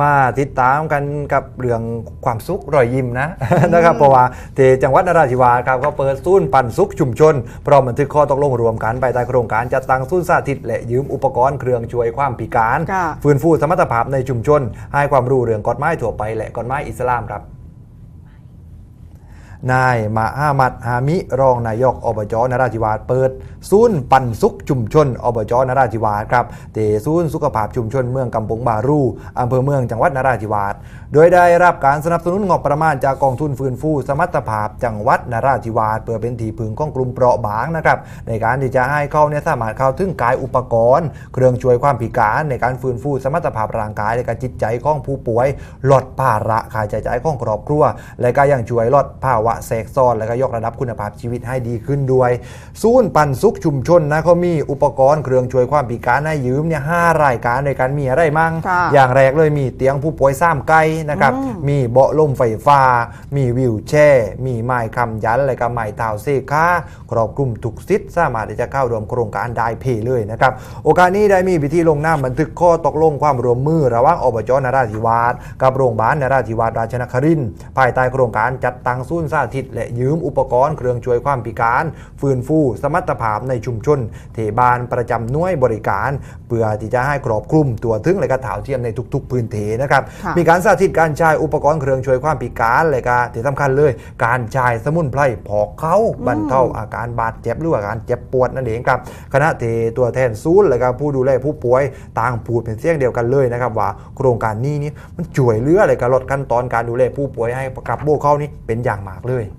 มาติดตามกันกับเรื่องความสุขรอยยิ้มนะนะครับเพราะว่าที่จังหวัดนราธิวาสครับเขาเปิดศูนย์ปันสุขชุมชนพร้อมบันทึกข้อตกลงรวมกันไปใต้โครงการจัดตั้งศูนย์สาธิตและยืมอุปกรณ์เครื่องช่วยความพิการค่ะฟื้นฟูสมรรถภาพในชุมชน ให้ความรู้เรื่องกฎหมายทั่วไปและกฎหมายอิสลามครับ นายมาอามัดฮามิ รองนายกอบจนราธิวาสเปิดศูนย์ปันสุขชุมชนอบจนราธิวาสครับเตศูนย์สุขภาพชุมชนเมืองกำปงบารูอำเภอเมืองจังหวัดนราธิวาสโดยได้รับการสนับสนุนงบประมาณจากกองทุนฟื้นฟูสมรรถภาพจังหวัดนราธิวาสเพื่อเป็นที่พึ่งของกลุ่มเปราะบางนะครับในการที่จะให้เขาเนี่ยสามารถเข้าถึงกายอุปกรณ์ เครื่องช่วยความพิการในการฟื้นฟูสมรรถภาพร่างกายและการจิตใจของผู้ป่วยลดภาระค่าใช้จ่ายของครอบครัว และก็ยังช่วยลดภาวะแทรกซ้อน และก็ยกระดับคุณภาพชีวิตให้ดีขึ้นด้วยศูนย์ปันสุขชุมชนนะเขามีอุปกรณ์เครื่องช่วยความพิการให้ยืมเนี่ยห้ารายการในการมีอะไรมั่งค่ะอย่างแรกเลยมีเตียงผู้ป่วยซ้ำไกลนะครับอืมมีเบาะลมไฟฟ้า มีวิวแชร์มีไม้คำยันและก็ไม้เท้าเซค้าครอบคลุมทุกสิทธิ์สามารถที่จะเข้าร่วมโครงการได้เพย์เลยนะครับโอกาสนี้ได้มีพิธีลงนามบันทึกข้อตกลงความร่วมมือระหว่างอบจนราธิวาสกับโรงพยาบาลนราธิวาสราชนครินทร์ภายใต้โครงการจัดตั้งศูนย์สาธิต และยืมอุปกรณ์เครื่องช่วยความพิการ ฟื้นฟูสมรรถภาพในชุมชนเทบานประจำหน่วยบริการ เพื่อที่จะให้ครอบคลุมตัวถึงและก็ถาวเทียมในทุก ๆ พื้นที่นะครับค่ะมีการสาธิตการใช้อุปกรณ์เครื่องช่วยความพิการและก็ที่สำคัญเลย การใช้สมุนไพรพอกเขาบรรเทาอาการบาดเจ็บหรือว่าอาการเจ็บปวดนั่นเองครับคณะเทตัวแทนศูนย์และก็ผู้ดูแลผู้ป่วยต่างพูดเป็นเสียงเดียวกันเลยนะครับว่าโครงการนี้นี่มันช่วยเหลือและก็ลดขั้นตอนการดูแลผู้ป่วยให้กับพวกเขานี่เป็นอย่างมากเลย người